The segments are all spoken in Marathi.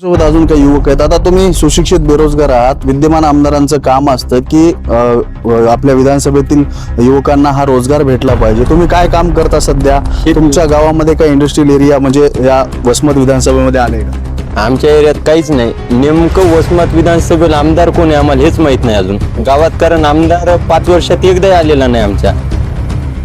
सोबत अजून काही युवक आहेत. आता तुम्ही सुशिक्षित बेरोजगार आहात. विद्यमान आमदारांचं काम असतं की आपल्या विधानसभेतील युवकांना हा रोजगार भेटला पाहिजे. तुम्ही काय काम करता सध्या? तुमच्या गावामध्ये काय इंडस्ट्रियल एरिया म्हणजे या वसमत विधानसभेमध्ये आले का? आमच्या एरियात काहीच नाही. नेमकं वसमत विधानसभेला आमदार कोण आहे आम्हाला हेच माहीत नाही अजून. गावात कारण आमदार पाच वर्षात एकदाही आलेला नाही आमच्या.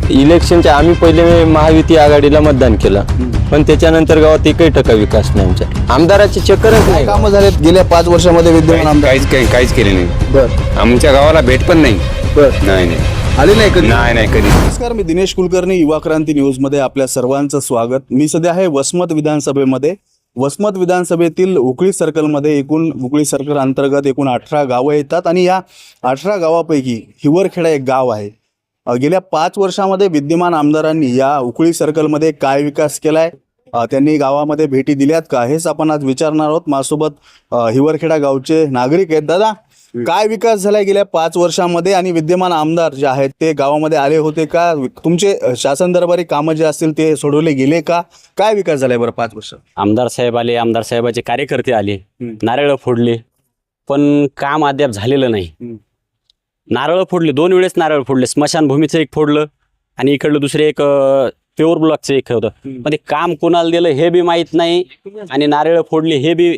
इलेक्शनच्या आम्ही पहिले महायुती आघाडीला मतदान केलं. पण त्याच्यानंतर गावात एकही टक्का विकास नाही आमच्या. आमदाराची चक्करच नाही. कामं झालेत? गेल्या पाच वर्षामध्ये विद्यमान आमदार. काहीच काही काहीच केले नाही. बर. आमच्या गावाला भेट पण नाही. बर. नाही नाही. आले नाही कधी? नाही नाही कधी. नमस्कार मी दिनेश कुलकर्णी युवा क्रांती न्यूजमध्ये आपल्या सर्वांचं स्वागत. मी सध्या आहे वसमत विधानसभेमध्ये. वसमत विधानसभेतील उकळी सर्कलमध्ये एकूण उकळी सर्कल अंतर्गत एकूण अठरा गावं येतात आणि या अठरा गावापैकी हिवरखेडा एक गाव आहे. गेल्या पाच वर्षामध्ये विद्यमान आमदारांनी या उकळी सर्कलमध्ये काय विकास केलाय? त्यांनी गावामध्ये भेटी दिल्यात का? हेच आपण आज विचारणार आहोत. माझ्यासोबत हिवरखेडा गावचे नागरिक आहेत. दादा काय विकास झालाय गेल्या पाच वर्षामध्ये? आणि विद्यमान आमदार जे आहेत ते गावामध्ये आले होते का? तुमचे शासन दरबारी कामं जे असतील ते सोडवले गेले का? काय विकास झालाय बरं पाच वर्ष? आमदार साहेब आले आमदार साहेबाचे कार्यकर्ते आले. नारळ फोडले. पण काम अद्याप झालेलं नाही. नारळ फोडले दोन वेळेस नारळ फोडले. स्मशानभूमीचं एक फोडलं आणि इकडलं दुसरे एक प्युअर ब्लॉकचं एक होतं. पण ते काम कोणाला दिलं हे बी माहीत नाही आणि नारळ फोडले हे बी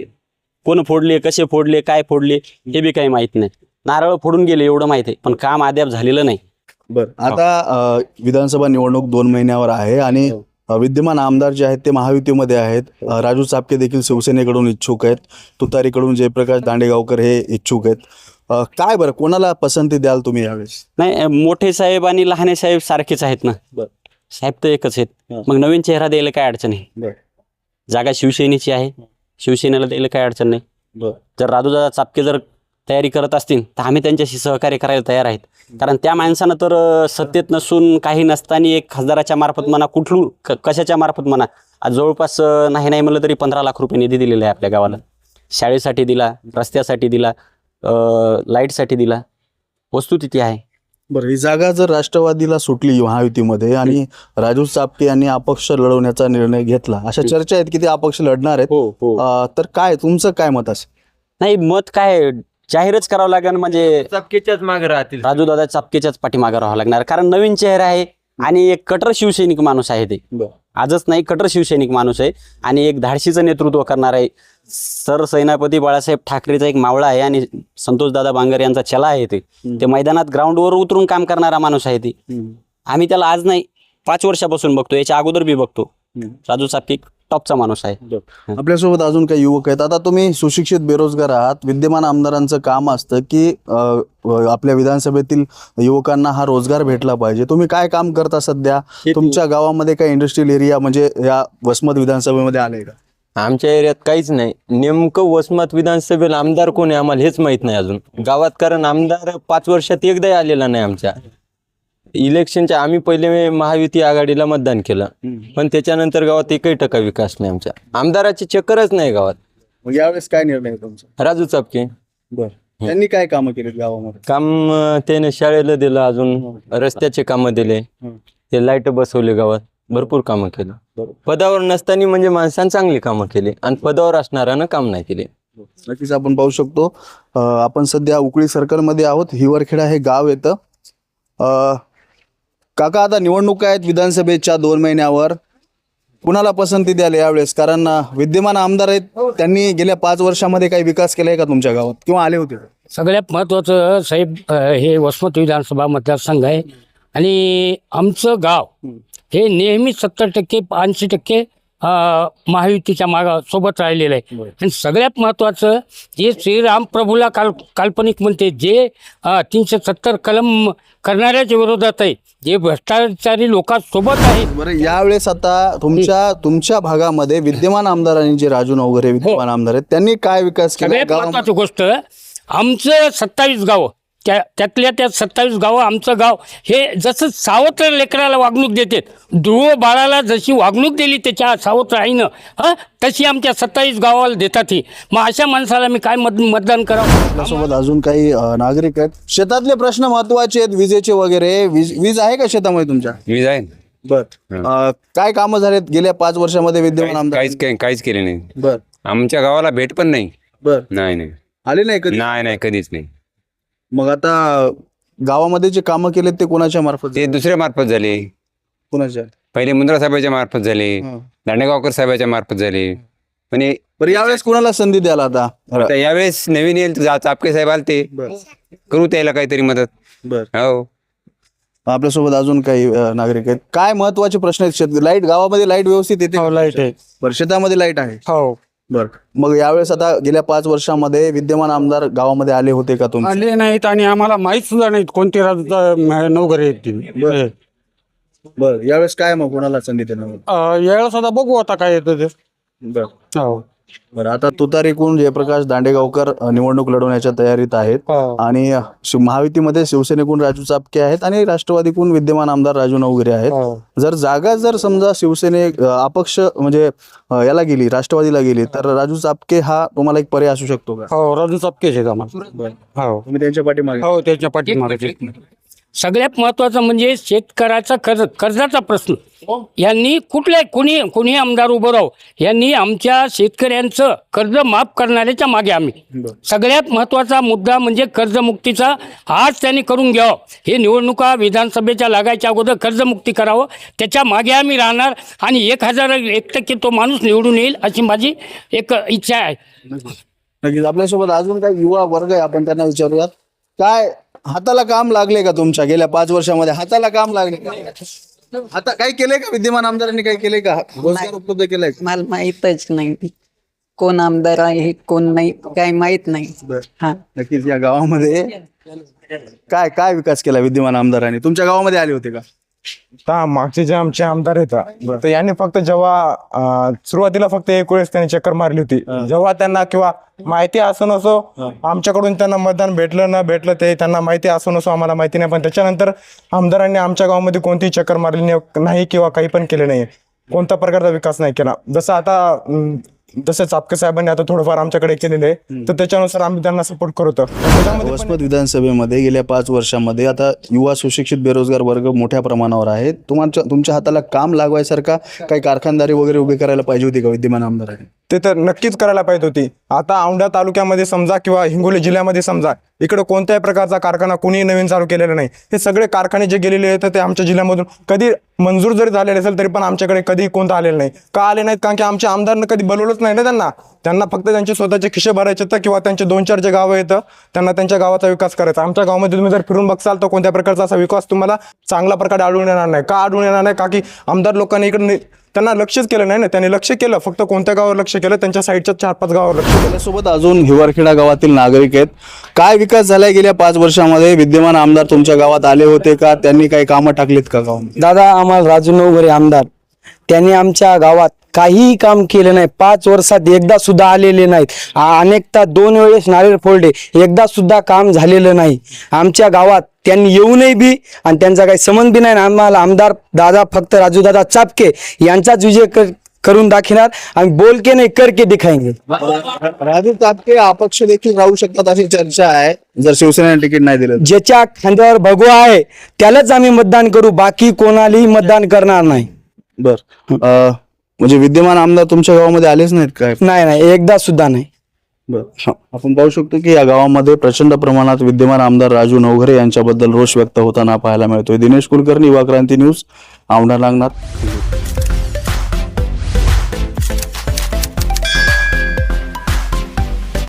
कोण फोडले कसे फोडले काय फोडले हे बी काही माहीत नाही. नारळ फोडून गेले एवढं माहीत आहे पण काम अद्याप झालेलं नाही. बरं आता अ, विधानसभा निवडणूक दोन महिन्यावर आहे आणि अ, विद्यमान आमदार जे आहेत ते महायुतीमध्ये आहेत. अ, राजू चापके देखील शिवसेनेकडून इच्छुक आहेत. तुतारीकडून जयप्रकाश दांडेगावकर हे इच्छुक आहेत. अ, काय बरं कोणाला पसंती द्याल तुम्ही यावेळेस? नाही मोठे साहेब आणि लहाने साहेब सारखेच आहेत ना. बरं. साहेब तर एकच आहेत. मग नवीन चेहरा द्यायला काय अडचण आहे? बरं. जागा शिवसेनेची आहे. शिवसेनेला द्यायला काय अडचण नाही. बरं. जर राजूदादा चापके जर तयारी करत असतील तर आम्ही त्यांच्याशी सहकार्य करायला तयार आहेत. कारण त्या माणसानं तर अं, सत्तेत नसून काही नसताना एक खासदाराच्या मार्फत म्हणा कुठलू क- कशाच्या मार्फत म्हणा आज जवळपास अं, नाही नाही म्हणलं तरी पंधरा लाख रुपये निधी दिलेला आहे आपल्या गावाला. शाळेसाठी दिला रस्त्यासाठी दिला लाईटसाठी दिला. वस्तू तिथे आहे. बरं ही जागा जर राष्ट्रवादीला सुटली महायुतीमध्ये आणि राजू चापके यांनी अपक्ष लढवण्याचा निर्णय घेतला अशा चर्चा आहेत की ते अपक्ष लढणार आहेत. हो अ, तर काय तुमचं काय मत असेल? नाही मत काय जाहीरच करावं लागेल म्हणजे चपकेच्याच मागे राहतील. राजू दादा चापकेच्याच पाठीमागे राहावं लागणार. कारण नवीन चेहरा आहे आणि एक कटर शिवसैनिक माणूस आहे ते. आजच नाही कटर शिवसैनिक माणूस आहे. आणि एक धाडशीचं नेतृत्व करणार आहे. सर सेनापती बाळासाहेब ठाकरेचा एक मावळा आहे आणि संतोष दादा बांगर यांचा चला आहे ते. ते मैदानात ग्राउंडवर उतरून काम करणारा माणूस आहे ते. आम्ही त्याला आज नाही पाच वर्षापासून बघतो. याच्या अगोदर बी बघतो. राजू चापके टॉपचा माणूस आहे. आपल्यासोबत अजून काही युवक आहेत. आता तुम्ही सुशिक्षित बेरोजगार आहात. विद्यमान आमदारांचं काम असतं की आपल्या विधानसभेतील युवकांना हा रोजगार भेटला पाहिजे. तुम्ही काय काम करता सध्या? तुमच्या गावामध्ये काय इंडस्ट्रियल एरिया म्हणजे या वसमत विधानसभेमध्ये आले का? आमच्या एरियात काहीच नाही. नेमकं वसमत विधानसभेला आमदार कोण आहे आम्हाला हेच माहीत नाही अजून. गावात कारण आमदार पाच वर्षात एकदाही आलेला नाही आमच्या. इलेक्शनच्या आम्ही पहिले महायुती आघाडीला मतदान केलं. पण त्याच्यानंतर गावात एकही टक्का विकास नाही आमच्या. आमदाराची चक्करच नाही गावात. मग यावेळेस काय निर्णय तुमचा? राजू चापके. बरं. त्यांनी काय कामं केलीत गावामध्ये? काम अं, त्याने शाळेला दिलं अजून रस्त्याचे कामं दिले. हं. ते लाइट बसवले गावात. भरपूर कामं केलं. बरोबर. पदावर नसताना म्हणजे माणसानं चांगली कामं केली. आणि पदावर असणाऱ्यानं काम नाही केले. नक्कीच आपण पाहू शकतो. अ, आपण सध्या उकळी सर्कलमध्ये आहोत. हिवरखेडा हे गाव येतं. अ, काका आता निवडणुका आहेत विधानसभेच्या दोन महिन्यावर. कुणाला पसंती द्याल यावेळेस? कारण विद्यमान आमदार आहेत त्यांनी गेल्या पाच वर्षामध्ये काही विकास केलाय का तुमच्या गावात? किंवा आले होते? सगळ्यात महत्त्वाचं साहेब अ, हे वसमत विधानसभा मतदारसंघ आहे. आणि आमचं गाव हे नेहमी सत्तर टक्के ऐंशी टक्के महायुतीच्या मागा सोबत राहिलेलं आहे. आणि सगळ्यात महत्त्वाचं जे श्रीराम प्रभूला काल काल्पनिक म्हणते जे तीनशे सत्तर कलम करणाऱ्याच्या विरोधात आहे जे भ्रष्टाचारी लोकांसोबत आहेत बरं यावेळेस आता तुमच्या तुमच्या भागामध्ये विद्यमान आमदारांनी जे राजू नवघरे विद्यमान आमदार आहेत त्यांनी काय विकास केला? महत्वाची गोष्ट आमचं सत्तावीस गावं. त्या त्यातल्या त्या सत्तावीस गावं आमचं गाव हे जसं सावत्र लेकराला वागणूक देतात ध्रुव बाळाला जशी वागणूक दिली त्याच्या सावत्र आईनं हं तशी आमच्या सत्तावीस गावाला देतात ही. मग अशा माणसाला मी काय मत मतदान करावं? आपल्यासोबत अजून काही अ, नागरिक आहेत. शेतातले प्रश्न महत्त्वाचे आहेत विजेचे वगैरे. वीज वीज आहे का शेतामध्ये तुमच्या? वीज आहे बर. काय कामं झालेत गेल्या पाच वर्षामध्ये विद्यमान आमदार? काहीच काही काहीच केले नाही. बर. आमच्या गावाला भेट पण नाही. बर. नाही नाही. आले नाही कधी? नाही नाही कधीच नाही. मग आता गावामध्ये जे कामं केलेत ते कोणाच्या मार्फत ते दुसऱ्या मार्फत झाले. कोणाच्या? पहिले मुंद्रा साहेबाच्या मार्फत झाले. हं. दांडेगावकर साहेबाच्या मार्फत झाले. म्हणजे बरं यावेळेस कोणाला संधी द्याल आता? आता यावेळेस नवीन येईल जा- चापके साहेब आले ते बर. करू त्याला काहीतरी मदत. बर. हो. आपल्यासोबत अजून काही अ, नागरिक आहेत. काय महत्त्वाचे प्रश्न आहेत? शेत लाइट गावामध्ये लाइट व्यवस्थित येते लाइट आहे. बरं शेतामध्ये लाइट आहे. हो. बर. मग यावेळेस आता गेल्या पाच वर्षामध्ये विद्यमान आमदार गावामध्ये आले होते का तुम्ही आले नाहीत आणि आम्हाला माहीत सुद्धा नाहीत कोणती राजूचा नवघरे येतील बर. यावेळेस काय मग कोणाला संधी देणार? यावेळेस आता बघू आता काय येतं ते. बर. हो. बरं आता तुतारीकून जयप्रकाश दांडेगावकर अ, निवडणूक लढवण्याच्या तयारीत आहेत. हो. आणि अ, शिव- महायुतीमध्ये शिवसेनेकडून राजू चापके आहेत आणि राष्ट्रवादीकडून विद्यमान आमदार राजू नवगिरे आहेत. हो. जर जागा जर समजा शिवसेने अ, अपक्ष म्हणजे अ, याला गेली राष्ट्रवादीला गेली तर राजू चापके हा तुम्हाला एक पर्याय असू शकतो का? हो राजू चपकेच आहेत आम्हाला. हो. तुम्ही त्यांच्या पाठीमागे. हो त्याच्या पाठीमागे सगळ्यात महत्वाचं म्हणजे शेतकऱ्याचा कर्ज कर्जाचा प्रश्न. यांनी कुठल्या कोणी कोणी आमदार उभं राहो यांनी आमच्या शेतकऱ्यांचं कर्ज माफ करणाऱ्याच्या मागे आम्ही. सगळ्यात महत्त्वाचा मुद्दा म्हणजे कर्जमुक्तीचा आज त्यांनी करून घ्यावं. हे निवडणुका विधानसभेच्या लागायच्या अगोदर कर्जमुक्ती करावं. त्याच्यामागे आम्ही राहणार आणि एक हजार एक टक्के तो माणूस निवडून येईल अशी माझी एक इच्छा आहे. नक्कीच. आपल्यासोबत अजून काही युवा वर्ग आहे आपण त्यांना विचारूयात. काय हाताला काम लागले का तुमच्या? गेल्या पाच वर्षामध्ये हाताला काम लागले का? आता काय केलंय का विद्यमान आमदारांनी? काय केलंय का? रोजगार उपलब्ध केलाय का? मला माहीतच नाही. कोण आमदार आहे कोण नाही काही माहीत नाही. हा. नक्कीच या गावामध्ये काय काय विकास केला विद्यमान आमदारांनी? तुमच्या गावामध्ये आले होते का? आता मागचे जे आमचे आमदार आहेत तर यांनी फक्त जेव्हा सुरुवातीला फक्त एक वेळेस त्यांनी चक्कर मारली होती जेव्हा त्यांना किंवा माहिती असो नसो आमच्याकडून त्यांना मतदान भेटलं न भेटलं ते त्यांना माहिती असो नसो आम्हाला माहिती नाही. पण त्याच्यानंतर आमदारांनी आमच्या गावामध्ये कोणतीही चक्कर मारली नाही- नाही किंवा काही पण केलं नाही. कोणत्या प्रकारचा विकास नाही केला. जसं आता अं, जसं चापके साहेबांनी आता थोडंफार आमच्याकडे केलेलं आहे. तर त्याच्यानुसार आम्ही त्यांना सपोर्ट करतो. वसमत विधानसभेमध्ये गेल्या पाच वर्षामध्ये आता युवा सुशिक्षित बेरोजगार वर्ग मोठ्या प्रमाणावर आहेत. तुमच्या तुमच्या हाताला काम लागवायसारखा काही कारखानदारी वगैरे उभी करायला पाहिजे होती का विद्यमान आमदारांनी? ते तर नक्कीच करायला पाहिजे होती. आता औंढा तालुक्यामध्ये समजा किंवा हिंगोली जिल्ह्यामध्ये समजा इकडे कोणत्याही प्रकारचा कारखाना कुणीही नवीन चालू केलेला नाही. हे सगळे कारखाने जे गेलेले आहेत ते आमच्या जिल्ह्यामधून कधी मंजूर जरी झालेले असेल तरी पण आमच्याकडे कधी कोणता आलेलं नाही. का आले नाहीत? कारण की आमच्या आमदारनं कधी बोलवलंच नाही ना त्यांना. त्यांना फक्त त्यांचे स्वतःचे खिशे भरायचे तर किंवा त्यांचे दोन चार जे गावं येतं त्यांना त्यांच्या गावाचा विकास करायचा. आमच्या गावामध्ये तुम्ही जर फिरून बघसाल तर कोणत्या प्रकारचा असा विकास तुम्हाला चांगल्या प्रकारे आढळून येणार नाही. का आढळून येणार नाही? का की आमदार लोकांनी इकडे त्यांना लक्षच केलं नाही ना. त्यांनी लक्ष केलं फक्त कोणत्या गावावर लक्ष केलं? त्यांच्या साईडच्या चार पाच गावावर लक्ष केलं. अजून हिवरखेडा गावातील नागरिक आहेत. काय विकास झालाय गेल्या पाच वर्षामध्ये? विद्यमान आमदार तुमच्या गावात आले होते का? त्यांनी काही कामं टाकलीत का गावामध्ये? दादा आम्हाला राजू नवघरे आमदार. त्यांनी आमच्या गावात काहीही काम केलं नाही. पाच वर्षात एकदा सुद्धा आलेले नाहीत. अनेकदा दोन वेळेस नारळ फोडले. एकदा सुद्धा काम झालेलं नाही. आमच्या गावात त्यांनी येऊनही बी आणि त्यांचा काही संबंध बी नाही. आम्हाला आमदार दादा फक्त राजू दादा चापके यांचाच विजय कर- करून दाखविणार आणि बोलके नाही करके दिखाएंगे राजू तापके अपक्ष देखील राहू शकतात अशी चर्चा आहे. जर शिवसेनेने तिकीट नाही दिलं ज्याच्या खांद्यावर भगवा आहे त्यालाच आम्ही मतदान करू. बाकी कोणालाही मतदान करणार नाही. बर. म्हणजे विद्यमान आमदार तुमच्या गावामध्ये आलेच नाहीत काय? नाही नाही एकदा सुद्धा नाही. बर. आपण पाहू शकतो की या गावामध्ये प्रचंड प्रमाणात विद्यमान आमदार राजू नवघरे यांच्याबद्दल रोष व्यक्त होताना पाहायला मिळतोय. दिनेश कुलकर्णी युवा क्रांती न्यूज औंढा नागनाथ